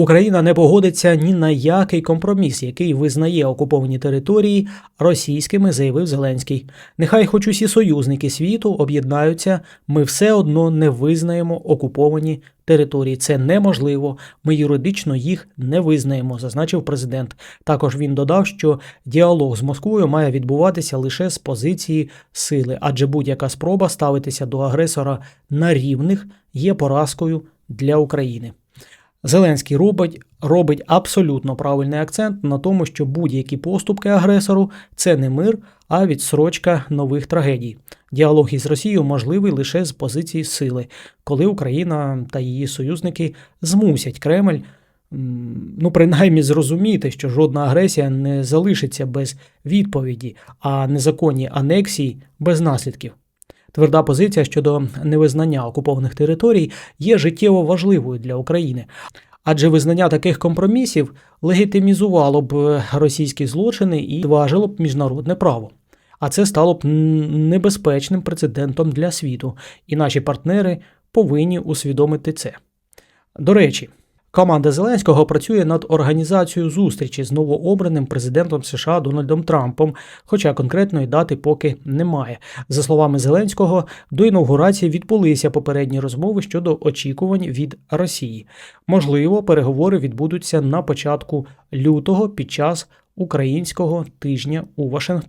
Україна не погодиться ні на який компроміс, який визнає окуповані території російськими, заявив Зеленський. Нехай хоч усі союзники світу об'єднаються, ми все одно не визнаємо окуповані території. Це неможливо. Ми юридично їх не визнаємо, зазначив президент. Також він додав, що діалог з Москвою має відбуватися лише з позиції сили, адже будь-яка спроба ставитися до агресора на рівних є поразкою для України. Зеленський робить, робить абсолютно правильний акцент на тому, що будь-які поступки агресору це не мир, а відсрочка нових трагедій. Діалог із Росією можливий лише з позиції сили, коли Україна та її союзники змусять Кремль. Ну, принаймні зрозуміти, що жодна агресія не залишиться без відповіді, а незаконні анексії без наслідків. Тверда позиція щодо невизнання окупованих територій є життєво важливою для України, адже визнання таких компромісів легітимізувало б е, російські злочини і зважило б міжнародне право. А це стало б небезпечним прецедентом для світу, і наші партнери повинні усвідомити це. До речі, команда Зеленського працює над організацією зустрічі з новообраним президентом США Дональдом Трампом, хоча конкретної дати поки немає. За словами Зеленського, до інаугурації відбулися попередні розмови щодо очікувань від Росії. Можливо, переговори відбудуться на початку лютого під час українського тижня у Вашингтоні.